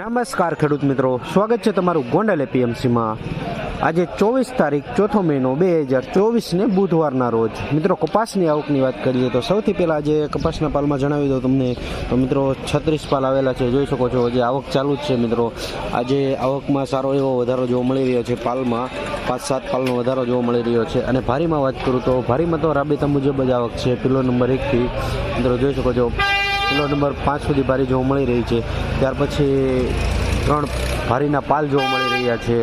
નમસ્કાર ખેડૂત મિત્રો. સ્વાગત છે તમારું ગોંડલ એપીએમસીમાં. આજે ચોવીસ તારીખ, ચોથો મહિનો, બે હજાર ચોવીસને બુધવારના રોજ. મિત્રો, કપાસની આવકની વાત કરીએ તો સૌથી પહેલાં આજે કપાસના પાલમાં જણાવી દઉં તમને. તો મિત્રો, છત્રીસ પાલ આવેલા છે. જોઈ શકો છો જે આવક ચાલુ જ છે મિત્રો. આજે આવકમાં સારો એવો વધારો જોવા મળી રહ્યો છે પાલમાં. પાંચ, સાત પાલનો વધારો જોવા મળી રહ્યો છે. અને ભારીમાં વાત કરું તો, ભારીમાં તો રાબેતા મુજબ જ આવક છે. પિલો નંબર એકથી મિત્રો, જોઈ શકો છો. કિલો નંબર પાંચ સુધી ભારી જોવા મળી રહી છે. ત્યાર પછી ત્રણ ભારીના પાલ જોવા મળી રહ્યા છે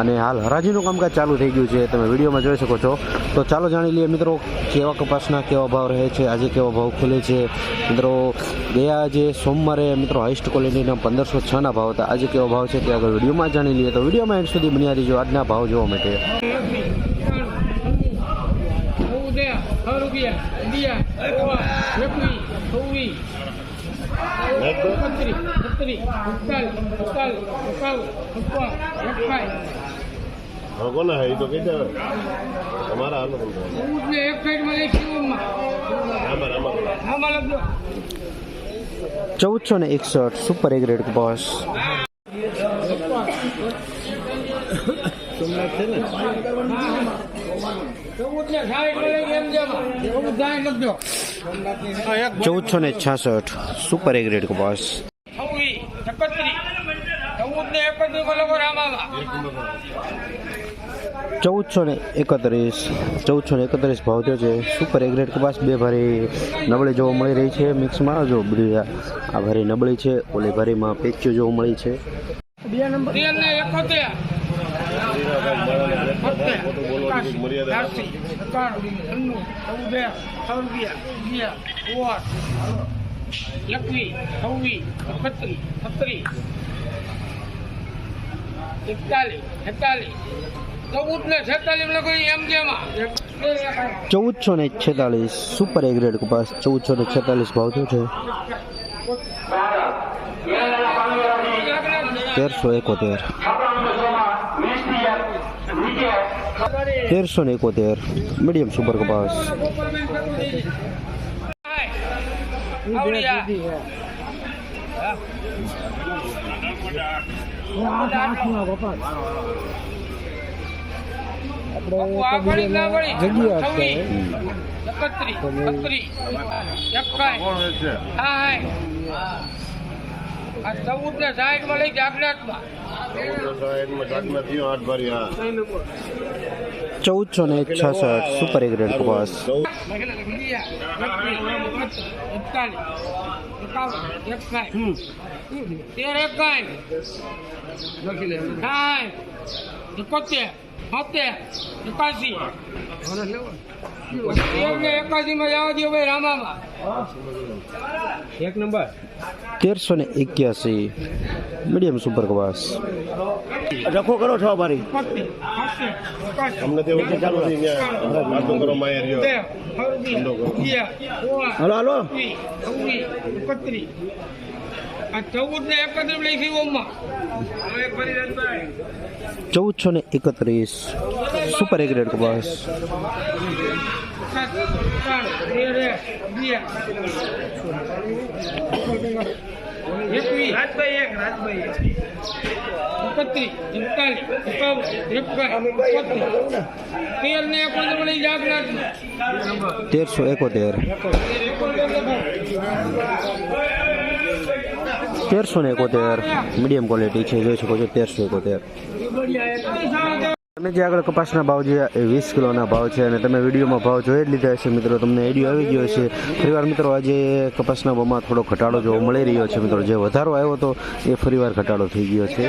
અને હાલ હરાજીનું કામકાજ ચાલુ થઈ ગયું છે. તમે વિડીયોમાં જોઈ શકો છો. તો ચાલો જાણી લઈએ મિત્રો, કેવા કપાસના કેવા ભાવ રહે છે, આજે કેવો ભાવ ખુલે છે? મિત્રો, ગયા જે સોમવારે મિત્રો હાઈસ્ટ ક્વોલિટીના પંદરસો છના ભાવ હતા. આજે કેવો ભાવ છે તે આગળ વિડીયોમાં જાણી લઈએ. તો વિડીયોમાં એન્ડ સુધી બન્યા રહીજો આજના ભાવ જોવા માટે. રૂપિયા છવ્વીસ એકત્રીસ બત્રીસ એકતાલીસ એકતાલીસ એકાવન છપ્પન હવે કોને હે તો કે દે તમારા હાલો ચૌદ ને એક સાઈડમાં લઈ શિવમમાં. આમાં લખજો. ચૌદસો ને એકસઠ સુપર એ ગ્રેડ સોમનાથ છે ને સાઈડમાં લઈ એમ જેમાં ચૌદ સાઈડ લખજો ચૌદસો ને છાસઠ સુપર એગ્રેડ ગ્રેડ કપાસ ચૌદસો ને એકત્રીસ, ચૌદસો ને એકત્રીસ ભાવ થયો છે. સુપર એગ્રેડ ગ્રેડ કપાસ બે ભારી નબળી જોવા મળી રહી છે મિક્સમાં જો બધી આ ભારી નબળી છે, ઓલી ભારીમાં પેચ્યું જોવા મળી છે. બે નંબર. મર્યાદા રાખો. એકવીસ છવ્વીસ એકત્રીસ છત્રીસ એકતાલીસ છેતાલીસ ચૌદ ને છેતાલીસ લખો એમ જેમાં ચૌદસો ને છેતાલીસ સુપર એ ગ્રેડ કપાસ ચૌદસો ને છેતાલીસ ભાવ થયો છે તેરસો એકોતેર તેરસો ને એકોતેર. મીડિયમ સુપર કપાસ ચૌદ ને સાઈડમાં લઈ ભારી ચૌદસો ને છસઠ સુપર ગ્રેડ કપાસ. તેર સાઠ એકોતેર. બોતેર એકાસી એકાસી માં જવા દો ભાઈ રામામાં. તેરસો ને એક્યાસી. મીડિયમ સુપર રખો કરો છો અમને તો એવું ચાલુ થઈ વાતો કરો માયા રહ્યો. હાલો હાલો. એકત્રીસ. આ ચૌદ ને એકત્રીસ લઈ શિવમમાં ચૌદસો ને એકત્રીસ. સુપર એ ગ્રેડ કપાસ એકવીસ. એકત્રીસ એકતાલીસ એકાવન એકાવન એકોતેર તેર ને એકોતેર મળી જાગનાથ તેરસો એકોતેર તેરસો ને એકોતેર. મીડિયમ ક્વોલિટી છે, જોઈ શકો છો, તેરસો એકોતેર. તમે જે આગળ કપાસના ભાવ જોયા એ વીસ કિલોના ભાવ છે અને તમે વિડીયોમાં ભાવ જોઈ જ લીધા હશે મિત્રો, તમને આઈડિયો આવી ગયો છે ફરીવાર મિત્રો, આજે કપાસના ભાવમાં થોડો ઘટાડો જોવા મળી રહ્યો છે મિત્રો, જે વધારો આવ્યો હતો, એ ફરીવાર ઘટાડો થઈ ગયો છે.